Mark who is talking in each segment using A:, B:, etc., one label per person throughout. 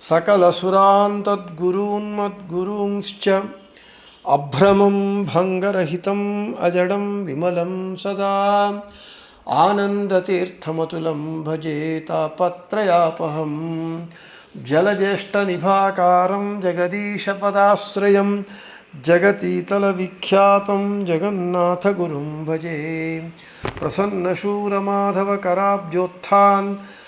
A: सकलसुरान् तद्गुरून्मद्गुरूंश्च अभ्रमं भङ्गरहितम् अजडं विमलं सदा। आनन्दतीर्थमतुलं भजे तापत्रयापहं जलज्येष्ठनिभाकारं जगदीशपदाश्रयं। जगतीतलविख्यातं जगन्नाथगुरुं भजे। प्रसन्नशूरमाधवकराब्जोत्थान्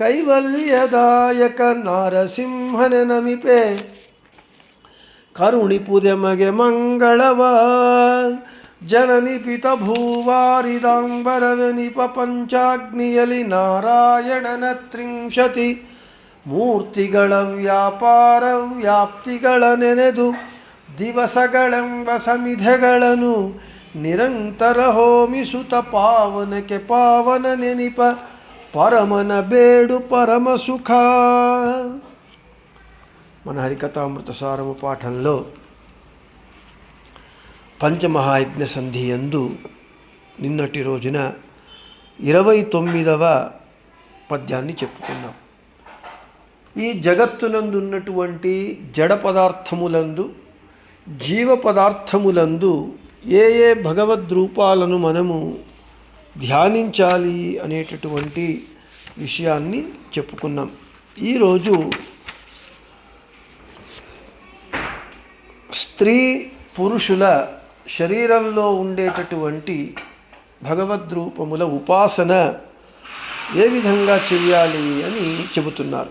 A: ಕೈವಲ್ಯದಾಯಕ ನಾರಸಿಂಹನ ನಮಿಪೆ. ಕರುಣಿಪುದೆ ಮಗೆ ಮಂಗಳವ. ಜನನಿಪಿತ ಭೂವಾರಿದಾಂಬರವೆನಿಪ ಪಂಚಾಗ್ನಿಯಲಿ ನಾರಾಯಣನ ತ್ರಿಂಶತಿ. ಮೂರ್ತಿಗಳ ವ್ಯಾಪಾರ ವ್ಯಾಪ್ತಿಗಳ ನೆನೆದು ದಿವಸಗಳೆಂಬ ಸಮಿಧೆಗಳನ್ನು ನಿರಂತರ ಹೋಮಿಸುತ್ತ ಪಾವನಕ್ಕೆ ಪಾವನ ನೆನಿಪ. పరమన బేడు పరమ సుఖ. మన హరికథామృత సారము పాఠంలో పంచమహాయజ్ఞ సంధి యందు నిన్నటి రోజున ఇరవై తొమ్మిదవ పద్యాన్ని చెప్పుకున్నాం. ఈ జగత్తునందు ఉన్నటువంటి జడ పదార్థములందు జీవ పదార్థములందు ఏ ఏ భగవద్రూపాలను మనము ధ్యానించాలి అనేటటువంటి విషయాన్ని చెప్పుకున్నాం. ఈరోజు స్త్రీ పురుషుల శరీరంలో ఉండేటటువంటి భగవద్రూపముల ఉపాసన ఏ విధంగా చెయ్యాలి అని చెబుతున్నారు.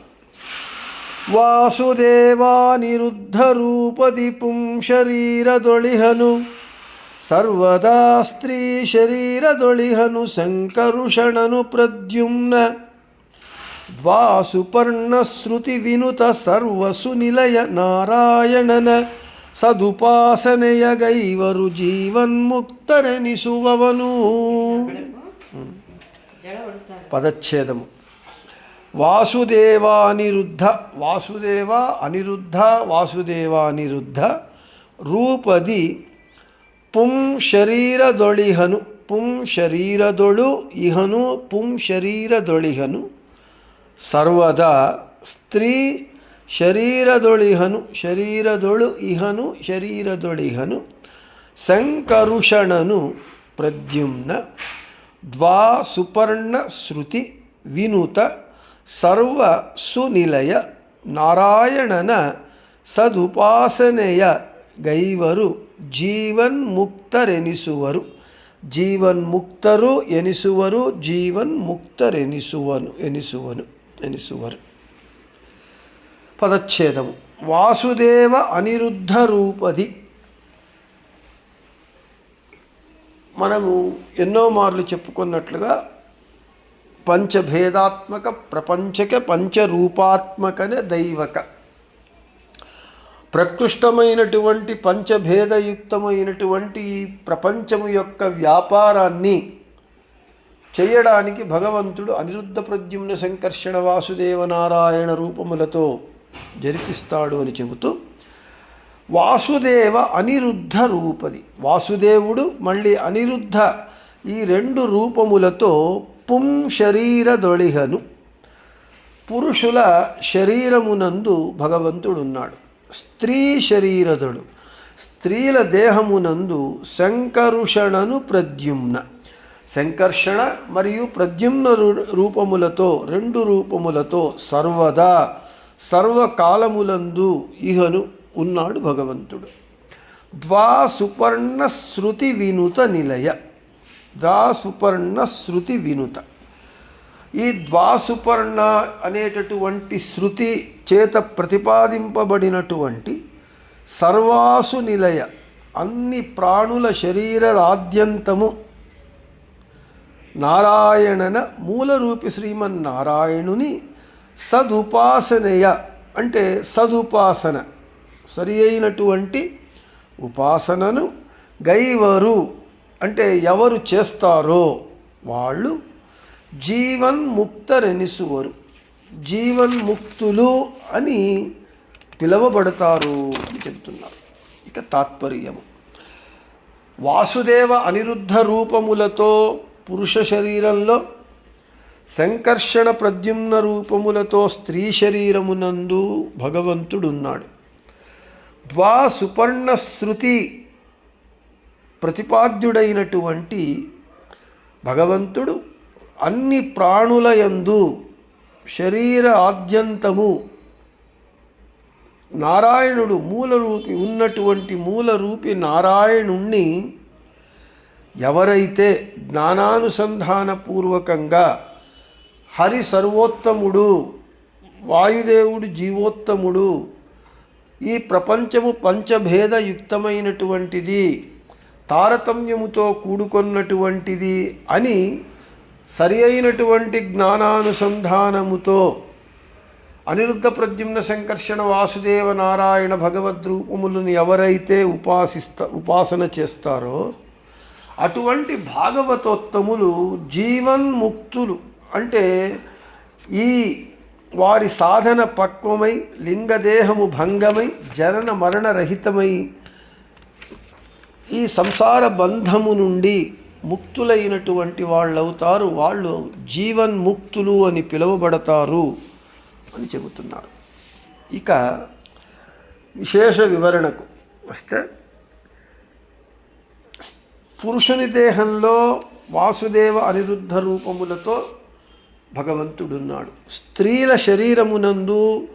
A: వాసుదేవానిరుద్ధ రూపది పుం శరీరదొళిహను ಸರ್ವದಾ ಸ್ತ್ರೀ ಶರೀರದೊಳಿಹನು ಶಂಕರುಷಣನು ಪ್ರದ್ಯುಮ್ನ. ದ್ವಾಸುಪರ್ಣಶ್ರುತಿ ವಿನುತ ಸರ್ವಸು ನಿಲಯ ನಾರಾಯಣನ. ಸದುಪಾಸನೆಯ ಗೈವರು ಜೀವನ್ಮುಕ್ತರೆನಿಸುವವನು. ಪದಚ್ಛೇದಮು. ವಾಸುದೇವ ಅನಿರುದ್ಧ ವಾಸುದೇವ ಅನಿರುದ್ಧ ವಾಸುದೇವಾನಿರುದ್ಧ ರೂಪದಿ ಪುಂ ಶರೀರದೊಳಿಹನು, ಪುಂ ಶರೀರದೊಳು ಇಹನು, ಪುಂ ಶರೀರದೊಳಿಹನು. ಸರ್ವದ ಸ್ತ್ರೀ ಶರೀರದೊಳಿಹನು, ಶರೀರದೊಳು ಇಹನು, ಶರೀರದೊಳಿಹನು. ಸಂಕರುಷಣನು ಪ್ರದ್ಯುಮ್ನ ದ್ವಾ ಸುಪರ್ಣ ಶ್ರುತಿ ವಿನುತ, ಸರ್ವ ಸುನಿಲಯ, ನಾರಾಯಣನ ಸದುಪಾಸನೆಯ ಗೈವರು. ಜೀವನ್ಮುಕ್ತರೆನಿಸುವರು ಜೀವನ್ಮುಕ್ತರು ಎನಿಸುವರು ಜೀವನ್ಮುಕ್ತರೆನಿಸುವನು ಎನಿಸುವನು ಎನಿಸುವರು పదచ్ఛేదము వాసుదేవ అనిరుద్ధ రూపది మనము ఎన్నో మార్లు చెప్పుకున్నట్లుగా పంచభేదాత్మక ప్రపంచక పంచరూపాత్మకనే దైవక ప్రకృష్టమైనటువంటి పంచభేదయుక్తమైనటువంటి ఈ ప్రపంచము యొక్క వ్యాపారాన్ని చేయడానికి భగవంతుడు అనిరుద్ధ ప్రద్యుమ్న సంకర్షణ వాసుదేవ నారాయణ రూపములతో జరిపిస్తాడు అని చెబుతూ వాసుదేవ అనిరుద్ధ రూపది. వాసుదేవుడు మళ్ళీ అనిరుద్ధ ఈ రెండు రూపములతో పుం శరీరదొళిహను పురుషుల శరీరమునందు భగవంతుడున్నాడు. స్త్రీ శరీరదుడు స్త్రీల దేహమునందు శంకరుషణను ప్రద్యుమ్న. శంకర్షణ మరియు ప్రద్యుమ్న రూపములతో రెండు రూపములతో సర్వదా సర్వకాలములందు ఇహను ఉన్నాడు భగవంతుడు. ద్వా సుపర్ణ శృతి వినుత నిలయ. ద్వా సుపర్ణ శృతి వినుత ఈ ద్వాసుపర్ణ అనేటటువంటి శృతి చేత ప్రతిపాదింపబడినటువంటి సర్వాసు నిలయ అన్ని ప్రాణుల శరీరాద్యంతము నారాయణన మూలరూపి శ్రీమన్నారాయణుని సదుపాసనయ అంటే సదుపాసన సరి అయినటువంటి ఉపాసనను గైవరు అంటే ఎవరు చేస్తారో వాళ్ళు జీవన్ముక్తరెనిసువరు జీవన్ముక్తులు అని పిలువబడతారు అని చెప్తున్నారు. ఇక తాత్పర్యము. వాసుదేవ అనిరుద్ధ రూపములతో పురుష శరీరంలో సంకర్షణ ప్రద్యుమ్న రూపములతో స్త్రీ శరీరమునందు భగవంతుడున్నాడు. ద్వా సుపర్ణ శృతి ప్రతిపాద్యుడైనటువంటి భగవంతుడు అన్ని ప్రాణుల యందు శరీర ఆద్యంతము నారాయణుడు మూలరూపి ఉన్నటువంటి మూలరూపి నారాయణుణ్ణి ఎవరైతే జ్ఞానానుసంధానపూర్వకంగా హరి సర్వోత్తముడు వాయుదేవుడు జీవోత్తముడు ఈ ప్రపంచము పంచభేదయుక్తమైనటువంటిది తారతమ్యముతో కూడుకొన్నటువంటిది అని సరి అయినటువంటి జ్ఞానానుసంధానముతో అనిరుద్ధ ప్రద్యుమ్న సంకర్షణ వాసుదేవ నారాయణ భగవద్ రూపములను ఎవరైతే ఉపాసిస్త ఉపాసన చేస్తారో అటువంటి భాగవతోత్తములు జీవన్ముక్తులు అంటే ఈ వారి సాధన పక్వమై లింగదేహము భంగమై జనన మరణరహితమై ఈ సంసార బంధము నుండి ముక్తులైనటువంటి వాళ్ళు అవుతారు వాళ్ళు జీవన్ముక్తులు అని పిలువబడతారు అని చెబుతున్నారు. ఇక విశేష వివరణకు వస్తే పురుషుని దేహంలో వాసుదేవ అనిరుద్ధ రూపములతో భగవంతుడున్నాడు. స్త్రీల శరీరమునందు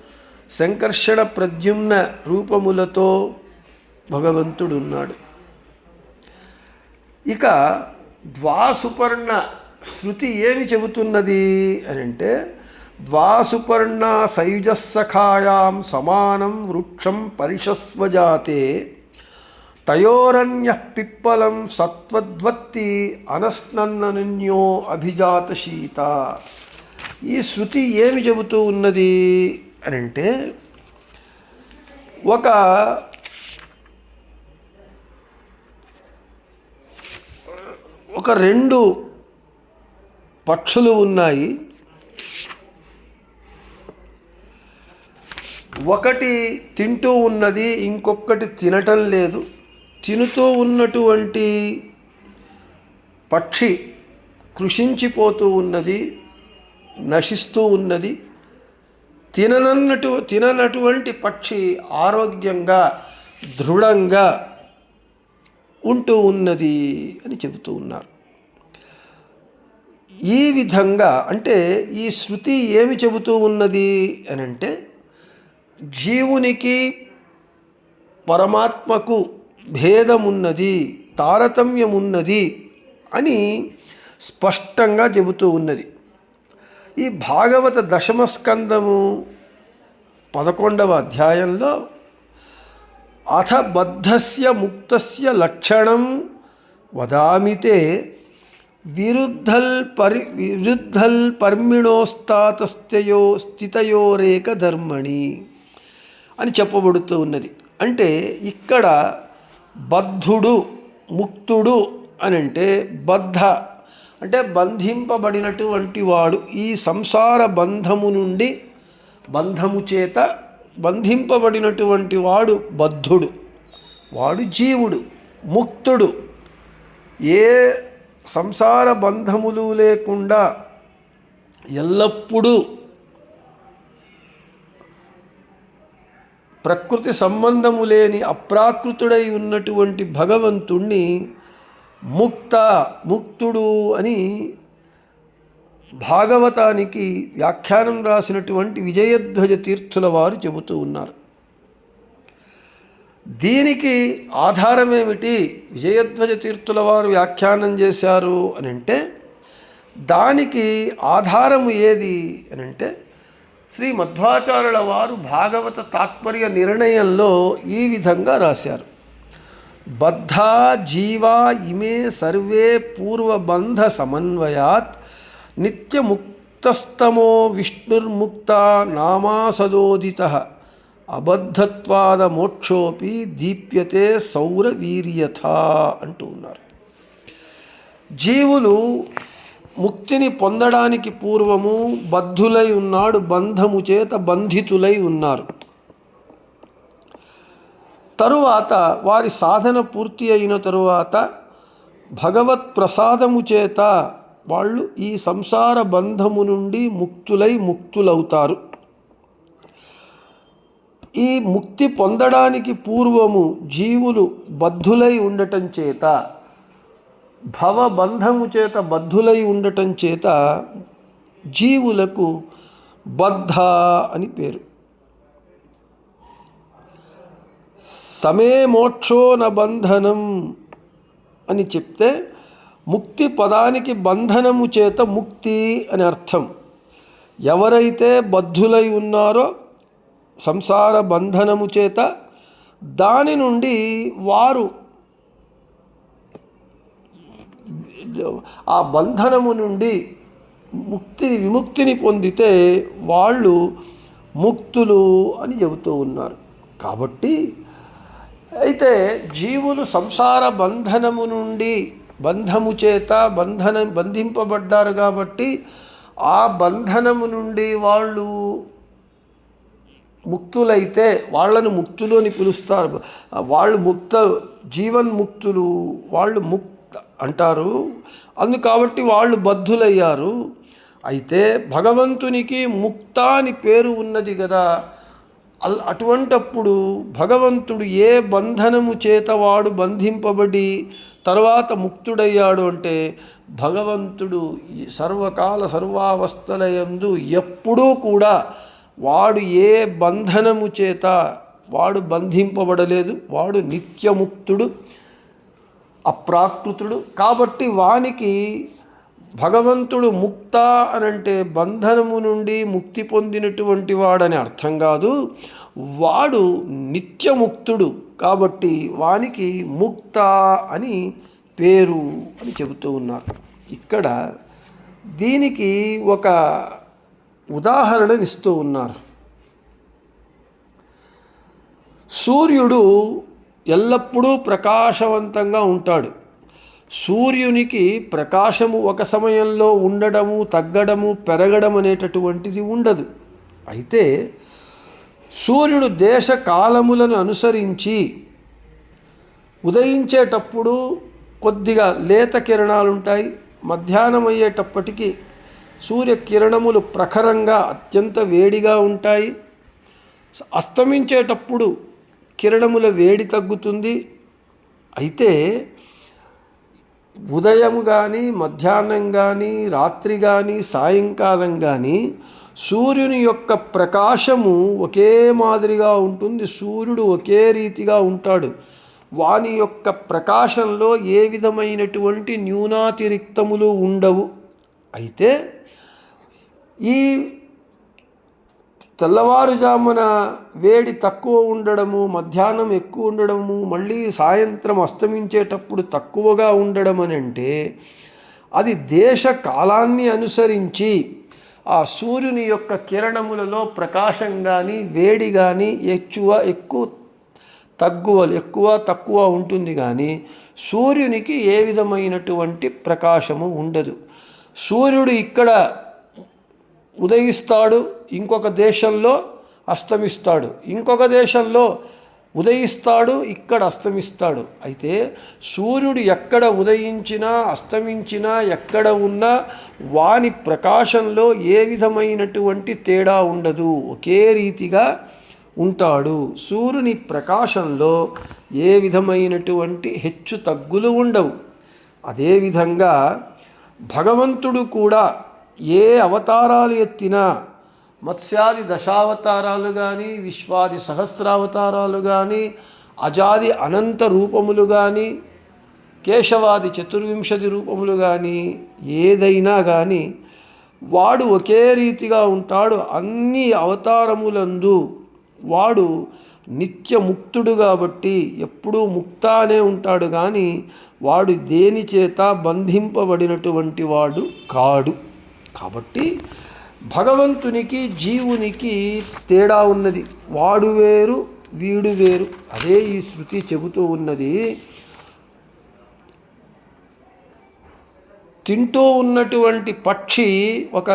A: సంకర్షణ ప్రద్యుమ్న రూపములతో భగవంతుడున్నాడు. ఇక ద్వాసుపర్ణ శృతి ఏమి చెబుతున్నది అని అంటే ద్వాసుపర్ణ సయుజస్సఖాయాం సమానం వృక్షం పరిషస్వజాతే తయోరన్య పిప్పలం సత్వద్వత్తి అనస్నన్ననన్యో అభిజాత శీత ఈ శృతి ఏమి చెబుతూ ఉన్నది అని అంటే ఒక ఒక రెండు పక్షులు ఉన్నాయి. ఒకటి తింటూ ఉన్నది ఇంకొకటి తినటం లేదు. తినుతూ ఉన్నటువంటి పక్షి కృషించిపోతూ ఉన్నది నశిస్తూ ఉన్నది. తిననన్నటు తిననటువంటి పక్షి ఆరోగ్యంగా దృఢంగా ఉంటూ ఉన్నది అని చెబుతూ ఉన్నారు. ఈ విధంగా అంటే ఈ శృతి ఏమి చెబుతూ ఉన్నది అని అంటే జీవునికి పరమాత్మకు భేదమున్నది తారతమ్యమున్నది అని స్పష్టంగా చెబుతూ ఉన్నది. ఈ భాగవత దశమస్కందము పదకొండవ అధ్యాయంలో అథ బద్ధస్య ముక్తస్య లక్షణం వదామితే విరుద్ధల్ పరి విరుద్ధల్ పర్మిణోస్తాతస్థయో స్థితయోరేక ధర్మణి అని చెప్పబడుతూ ఉన్నది. అంటే ఇక్కడ బద్ధుడు ముక్తుడు అని అంటే బద్ధ అంటే బంధింపబడినటువంటి వాడు ఈ సంసార బంధము నుండి బంధము చేత బంధింపబడినటువంటి వాడు బద్ధుడు వాడు జీవుడు ముక్తుడు. ఏ సంసార బంధములు లేకుండా ఎల్లప్పుడూ ప్రకృతి సంబంధము లేని అప్రాకృతుడై ఉన్నటువంటి భగవంతుణ్ణి ముక్త ముక్తుడు అని భాగవతానికి వ్యాఖ్యానం రాసినటువంటి విజయధ్వజ తీర్థుల వారు చెబుతూ ఉన్నారు. దీనికి ఆధారమేమిటి? విజయధ్వజ తీర్థుల వారు వ్యాఖ్యానం చేశారు అని అంటే దానికి ఆధారము ఏది అని అంటే శ్రీ మధ్వాచార్యుల వారు భాగవత తాత్పర్య నిర్ణయంలో ఈ విధంగా రాశారు. బద్ధా జీవా ఇమే సర్వే పూర్వబంధ సమన్వయాత్ నిత్యముక్తస్తమో విష్ణుర్ముక్త నామాసదోదిత. అబద్ధత్వాద మోక్షోపి దీప్యతే సౌరవీర్యథ అంటూ ఉన్నారు. జీవులు ముక్తిని పొందడానికి పూర్వము బద్ధులై ఉన్నాడు బంధము చేత బంధితులై ఉన్నారు. తరువాత వారి సాధన పూర్తి అయిన తరువాత భగవత్ ప్రసాదము చేత వాళ్ళు ఈ సంసార బంధము నుండి ముక్తులై ముక్తులవుతారు. ఈ ముక్తి పొందడానికి పూర్వము జీవులు బద్ధులై ఉండటం చేత భవబంధము చేత బద్ధులై ఉండటం చేత జీవులకు బద్ధ అని పేరు. సమే మోక్షో న బంధనం అని చెప్తే ముక్తి పదానికి బంధనము చేత ముక్తి అని అర్థం. ఎవరైతే బద్ధులై ఉన్నారో సంసార బంధనము చేత దాని నుండి వారు ఆ బంధనము నుండి ముక్తిని విముక్తిని పొందితే వాళ్ళు ముక్తులు అని చెబుతూ ఉన్నారు. కాబట్టి అయితే జీవులు సంసార బంధనము నుండి బంధము చేత బంధన బంధింపబడ్డారు కాబట్టి ఆ బంధనము నుండి వాళ్ళు ముక్తులైతే వాళ్ళను ముక్తులు అని పిలుస్తారు. వాళ్ళు ముక్త జీవన్ముక్తులు వాళ్ళు ముక్త అంటారు. అందు కాబట్టి వాళ్ళు బద్ధులయ్యారు. అయితే భగవంతునికి ముక్త అని పేరు ఉన్నది కదా అల్ అటువంటప్పుడు భగవంతుడు ఏ బంధనము చేత వాడు బంధింపబడి తర్వాత ముక్తుడయ్యాడు అంటే భగవంతుడు సర్వకాల సర్వావస్థలయందు ఎప్పుడూ కూడా వాడు ఏ బంధనము చేత వాడు బంధింపబడలేదు వాడు నిత్యముక్తుడు అప్రాకృతుడు. కాబట్టి వానికి భగవంతుడు ముక్త అనంటే బంధనము నుండి ముక్తి పొందినటువంటి వాడని అర్థం కాదు. వాడు నిత్యముక్తుడు కాబట్టి వానికి ముక్త అని పేరు అని చెబుతూ ఉన్నారు. ఇక్కడ దీనికి ఒక ఉదాహరణనిస్తూ ఉన్నారు. సూర్యుడు ఎల్లప్పుడూ ప్రకాశవంతంగా ఉంటాడు. సూర్యునికి ప్రకాశము ఒక సమయంలో ఉండడము తగ్గడము పెరగడం అనేటటువంటిది ఉండదు. అయితే సూర్యుడు దేశ కాలములను అనుసరించి ఉదయించేటప్పుడు కొద్దిగా లేత కిరణాలు ఉంటాయి మధ్యాహ్నం అయ్యేటప్పటికి సూర్యకిరణములు ప్రఖరంగా అత్యంత వేడిగా ఉంటాయి. అస్తమించేటప్పుడు కిరణముల వేడి తగ్గుతుంది. అయితే ఉదయం కానీ మధ్యాహ్నం కానీ రాత్రి కానీ సాయంకాలం కానీ సూర్యుని యొక్క ప్రకాశము ఒకే మాదిరిగా ఉంటుంది సూర్యుడు ఒకే రీతిగా ఉంటాడు. వాని యొక్క ప్రకాశంలో ఏ విధమైనటువంటి న్యూనాతిరిక్తములు ఉండవు. అయితే ఈ తెల్లవారుజామున వేడి తక్కువ ఉండడము మధ్యాహ్నం ఎక్కువ ఉండడము మళ్ళీ సాయంత్రం అస్తమించేటప్పుడు తక్కువగా ఉండడం అని అంటే అది దేశ కాలాన్ని అనుసరించి ఆ సూర్యుని యొక్క కిరణములలో ప్రకాశం కానీ వేడి కానీ ఎక్కువ ఎక్కువ తగ్గువ ఎక్కువ తక్కువ ఉంటుంది కానీ సూర్యునికి ఏ విధమైనటువంటి ప్రకాశము ఉండదు. సూర్యుడు ఇక్కడ ఉదయిస్తాడు ఇంకొక దేశంలో అస్తమిస్తాడు ఇంకొక దేశంలో ఉదయిస్తాడు ఇక్కడ అస్తమిస్తాడు. అయితే సూర్యుడు ఎక్కడ ఉదయించినా అస్తమించినా ఎక్కడ ఉన్నా వాని ప్రకాశంలో ఏ విధమైనటువంటి తేడా ఉండదు. ఒకే రీతిగా ఉంటాడు. సూర్యుని ప్రకాశంలో ఏ విధమైనటువంటి హెచ్చు తగ్గులు ఉండవు. అదేవిధంగా భగవంతుడు కూడా ఏ అవతారాలు ఎత్తినా మత్స్యాది దశావతారాలు కానీ విశ్వాది సహస్రావతారాలు కానీ అజాది అనంత రూపములు కానీ కేశవాది చతుర్వింశతి రూపములు కానీ ఏదైనా కానీ వాడు ఒకే రీతిగా ఉంటాడు అన్ని అవతారములందు. వాడు నిత్య ముక్తుడు కాబట్టి ఎప్పుడూ ముక్తానే ఉంటాడు కానీ వాడు దేని చేత బంధింపబడినటువంటి వాడు కాడు. కాబట్టి భగవంతునికి జీవునికి తేడా ఉన్నది. వాడు వేరు వీడు వేరు. అదే ఈ శృతి చెబుతూ ఉన్నది. తింటూ ఉన్నటువంటి పక్షి ఒక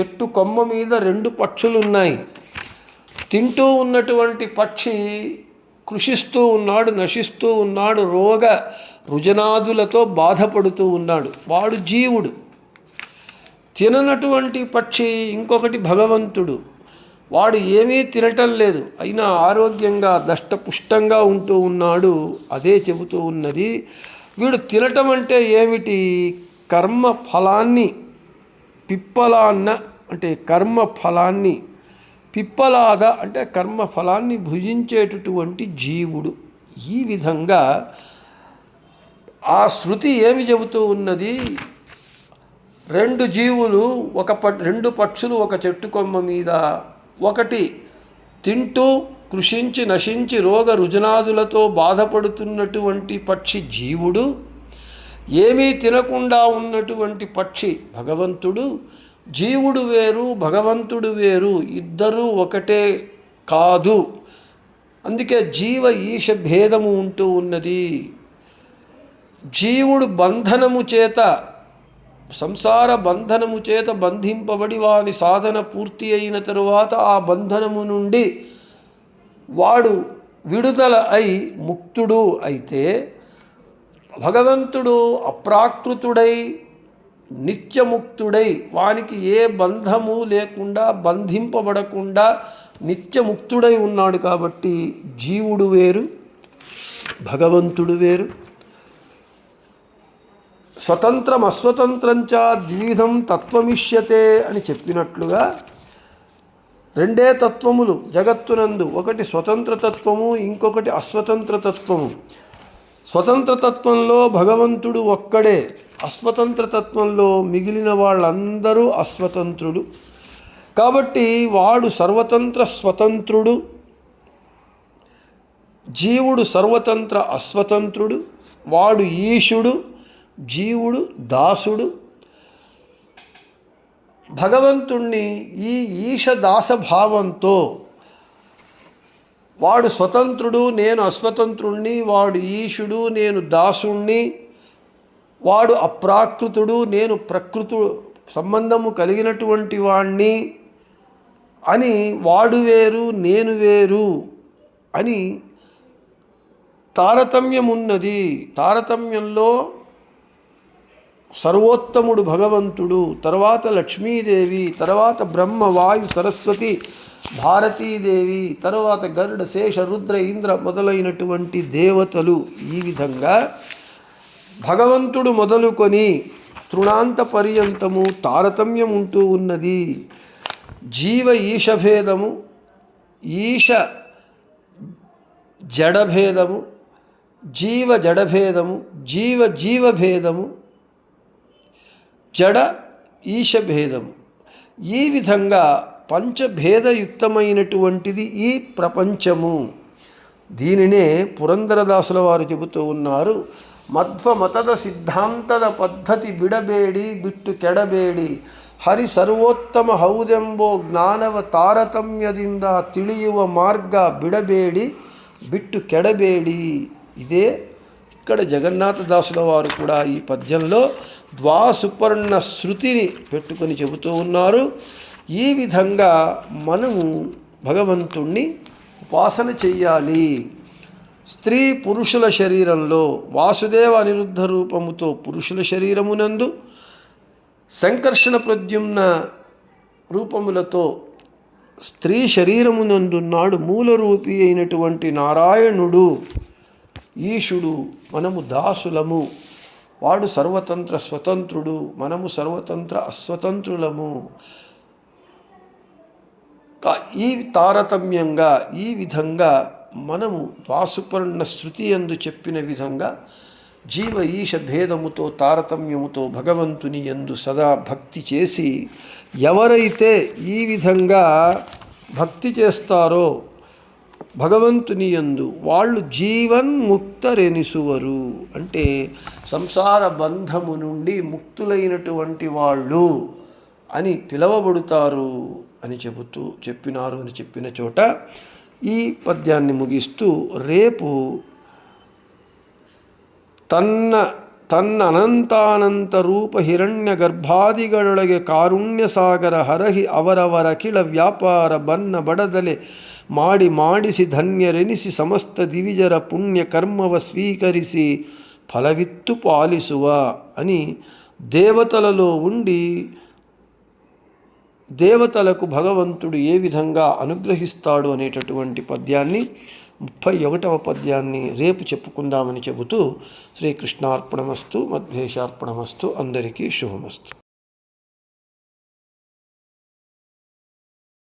A: చెట్టు కొమ్మ మీద రెండు పక్షులు ఉన్నాయి తింటూ ఉన్నటువంటి పక్షి కృషిస్తూ ఉన్నాడు నశిస్తూ ఉన్నాడు రోగ రుజనాదులతో బాధపడుతూ ఉన్నాడు. వాడు జీవుడు. తిననటువంటి పక్షి ఇంకొకటి భగవంతుడు. వాడు ఏమీ తినటం లేదు. అయినా ఆరోగ్యంగా దష్టపుష్టంగా ఉంటూ ఉన్నాడు. అదే చెబుతూ ఉన్నది. వీడు తినటం అంటే ఏమిటి? కర్మ ఫలాన్ని పిప్పలాన్న అంటే కర్మ ఫలాన్ని పిప్పలాద అంటే కర్మ ఫలాన్ని భుజించేటటువంటి జీవుడు. ఈ విధంగా ఆ శృతి ఏమి చెబుతూ ఉన్నది? రెండు జీవులు ఒక ప రెండు పక్షులు ఒక చెట్టు కొమ్మ మీద. ఒకటి తింటూ కృషించి నశించి రోగ రుజనాదులతో బాధపడుతున్నటువంటి పక్షి జీవుడు. ఏమీ తినకుండా ఉన్నటువంటి పక్షి భగవంతుడు. జీవుడు వేరు భగవంతుడు వేరు ఇద్దరూ ఒకటే కాదు. అందుకే జీవ ఈశ భేదము ఉంటూ ఉన్నది. జీవుడు బంధనము చేత సంసార బంధనము చేత బంధింపబడి వాని సాధన పూర్తి అయిన తరువాత ఆ బంధనము నుండి వాడు విడుదల అయి ముక్తుడు అయితే భగవంతుడు అప్రాకృతుడై నిత్యముక్తుడై వానికి ఏ బంధము లేకుండా బంధింపబడకుండా నిత్యముక్తుడై ఉన్నాడు కాబట్టి జీవుడు వేరు భగవంతుడు వేరు. స్వతంత్రం అస్వతంత్రంచ ద్విధం తత్వమిష్యతే అని చెప్పినట్లుగా రెండే తత్వములు జగత్తునందు. ఒకటి స్వతంత్ర తత్వము ఇంకొకటి అస్వతంత్ర తత్వము. స్వతంత్ర తత్వంలో భగవంతుడు ఒక్కడే. అస్వతంత్ర తత్వంలో మిగిలిన వాళ్ళందరూ అస్వతంత్రుడు కాబట్టి వాడు సర్వతంత్ర స్వతంత్రుడు. జీవుడు సర్వతంత్ర అస్వతంత్రుడు. వాడు ఈశుడు. జీవుడు దాసుడు. భగవంతుణ్ణి ఈ ఈశ దాసభావంతో వాడు స్వతంత్రుడు నేను అస్వతంత్రుణ్ణి వాడు ఈశుడు నేను దాసుణ్ణి వాడు అప్రాకృతుడు నేను ప్రకృతు సంబంధము కలిగినటువంటి వాణ్ణి అని వాడు వేరు నేను వేరు అని తారతమ్యం ఉన్నది తారతమ్యంలో సర్వోత్తముడు భగవంతుడు తర్వాత లక్ష్మీదేవి తర్వాత బ్రహ్మ వాయు సరస్వతి భారతీదేవి తర్వాత గరుడ శేష రుద్ర ఇంద్ర మొదలైనటువంటి దేవతలు ఈ విధంగా భగవంతుడు మొదలుకొని తృణాంత పర్యంతము తారతమ్యం ఉంటూ ఉన్నది. జీవ ఈశభేదము ఈశ జడభేదము జీవ జడభేదము జీవ జీవభేదము జడ ఈశభేదము ఈ విధంగా పంచభేదయుక్తమైనటువంటిది ఈ ప్రపంచము. దీనినే పురంధరదాసుల వారు చెబుతూ ఉన్నారు. మధ్వ మతద సిద్ధాంతద పద్ధతి బిడబేడి బిట్టు కెడబేడి. హరి సర్వోత్తమ హౌదెంబో జ్ఞానవ తారతమ్యదింద ತಿಳಿಯುವ మార్గ బిడబేడి బిట్టు కెడబేడి. ఇదే ఇక్కడ జగన్నాథదాసుల వారు కూడా ఈ పద్యంలో ద్వాసుపర్ణ శృతిని పెట్టుకొని చెబుతూ ఉన్నారు. ఈ విధంగా మనము భగవంతుణ్ణి ఉపాసన చెయ్యాలి. స్త్రీ పురుషుల శరీరంలో వాసుదేవ అనిరుద్ధ రూపముతో పురుషుల శరీరమునందు సంకర్షణ ప్రద్యుమ్న రూపములతో స్త్రీ శరీరమునందున్నాడు మూలరూపి అయినటువంటి నారాయణుడు ఈశుడు మనము దాసులము. వాడు సర్వతంత్ర స్వతంత్రుడు మనము సర్వతంత్ర అస్వతంత్రులము. ఈ తారతమ్యంగా ఈ విధంగా మనము ద్వాసుపర్ణ శృతి ఎందు చెప్పిన విధంగా జీవ ఈశ భేదముతో తారతమ్యముతో భగవంతుని ఎందు సదా భక్తి చేసి ఎవరైతే ఈ విధంగా భక్తి చేస్తారో భగవంతుని యందు వాళ్ళు జీవన్ముక్తరెనిసువరు అంటే సంసార బంధము నుండి ముక్తులైనటువంటి వాళ్ళు అని పిలవబడుతారు అని చెబుతూ చెప్పినారు అని చెప్పిన చోట ఈ పద్యాన్ని ముగిస్తూ రేపు తన్న ತನ್ನ ಅನಂತಾನಂತ ರೂಪ ಹಿರಣ್ಯ ಗರ್ಭಾದಿಗಳೊಳಗೆ ಕಾರುಣ್ಯ ಸಾಗರ ಹರಹಿ ಅವರವರ ಕಿಳ ವ್ಯಾಪಾರ ಬನ್ನ ಬಡದಲೆ ಮಾಡಿ ಮಾಡಿಸಿ ಧನ್ಯರೆನಿಸಿ ಸಮಸ್ತ ದಿವಿಜರ ಪುಣ್ಯ ಕರ್ಮವ ಸ್ವೀಕರಿಸಿ ಫಲವಿತ್ತು ಪಾಲಿಸುವ అని దేవతలలో ఉండి దేవతలకు భగవంతుడు ఏ విధంగా అనుగ్రహిస్తాడు అనేటటువంటి పద్యాన్ని ముప్పై ఒకటవ పద్యాన్ని రేపు చెప్పుకుందామని చెబుతూ శ్రీకృష్ణార్పణమస్తు మధ్వేషార్పణమస్తు అందరికీ శుభమస్తు.